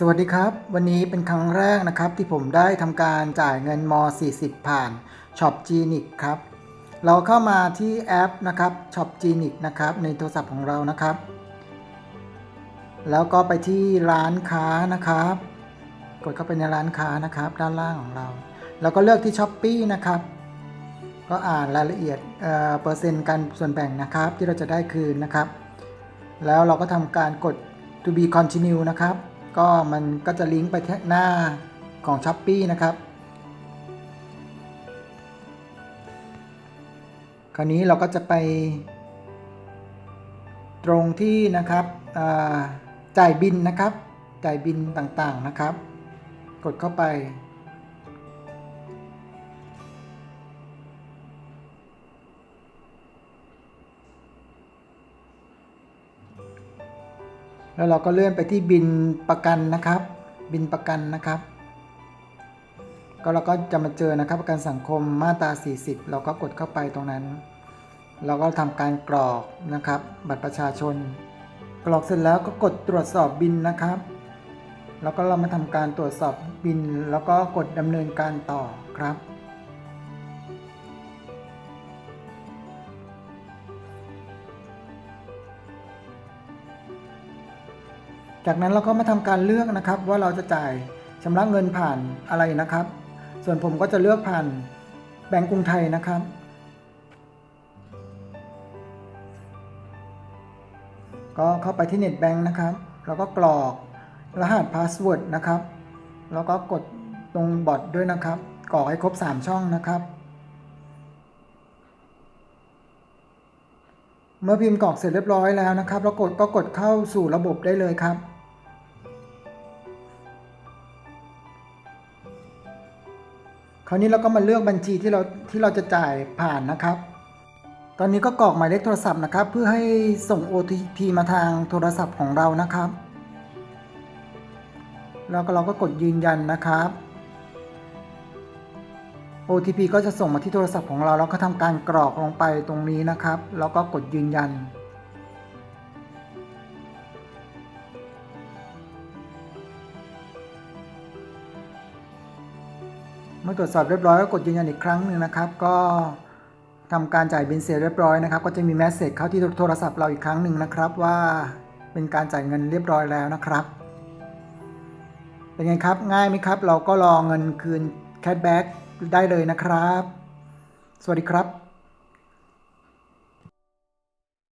สวัสดีครับ วันนี้เป็นครั้งแรกนะครับที่ผมได้ทำการจ่ายเงินม 40 ผ่าน Shop g e n i c ครับ เราเข้ามาที่แอปนะครับ Shop g e n i c นะครับในโทรศัพท์ของเรานะครับ แล้วก็ไปที่ร้านค้านะครับ กดเข้าไปในร้านค้านะครับ ด้านล่างของเรา แล้วก็เลือกที่ s h อ p e e นะครับ ก็อ่านรายละเอียดเออเปอร์เซ็นต์การส่วนแบ่งนะครับที่เราจะได้คืนนะครับ แล้วเราก็ทำการกด to be continue นะครับ ก็มันก็จะลิงก์ไปที่หน้าของ s h อ p e e นะครับ คราวนี้เราก็จะไป ตรงที่นะครับจ่ายบินนะครับ จ่ายบินต่างๆนะครับ กดเข้าไป แล้วเราก็เลื่อนไปที่บินประกันนะครับ บินประกันนะครับ ก็เราก็จะมาเจอนะครับประกันสังคมมาตรา 40 เราก็กดเข้าไปตรงนั้น เราก็ทำการกรอกนะครับ บัตรประชาชน กรอกเสร็จแล้วก็กดตรวจสอบบินนะครับ แล้วก็เรามาทำการตรวจสอบบิน แล้วก็กดดำเนินการต่อครับ จากนั้นเราก็มาทำการเลือกนะครับ ว่าเราจะจ่ายชำระเงินผ่านอะไรนะครับ ส่วนผมก็จะเลือกผ่านแบงก์กรุงไทยนะครับ ก็เข้าไปที่เน็ตแบงค์นะครับ แล้วก็กรอกรหัสพาสเวิร์ดนะครับ แล้วก็กดตรงบอทด้วยนะครับ กรอกให้ครบ 3 ช่องนะครับ เมื่อพิมพ์กรอกเสร็จเรียบร้อยแล้วนะครับแล้วกดก็กดเข้าสู่ระบบได้เลยครับ คราวนี้เราก็มาเลือกบัญชีที่เราที่เราจะจ่ายผ่านนะครับ ตอนนี้ก็กรอกหมายเลขโทรศัพท์นะครับ เพื่อให้ส่ง OTP มาทางโทรศัพท์ของเรานะครับ แล้วก็เราก็กดยืนยันนะครับ OTP ก็จะส่งมาที่โทรศัพท์ของเราแล้วก็ทำการกรอกลงไปตรงนี้นะครับ แล้วก็กดยืนยัน มื่อตรวจสอบเรียบร้อยก็กดยืนยันอีกครั้งหนึ่งนะครับ ก็ทำการจ่ายบินเสร็จเรียบร้อยนะครับ ก็จะมีแมสเซจเข้าที่โทรศัพท์เราอีกครั้งหนึ่งนะครับ ว่าเป็นการจ่ายเงินเรียบร้อยแล้วนะครับ เป็นไงครับง่ายไหมครับ เราก็รอเงินคืนแคชแบ็กได้เลยนะครับ สวัสดีครับ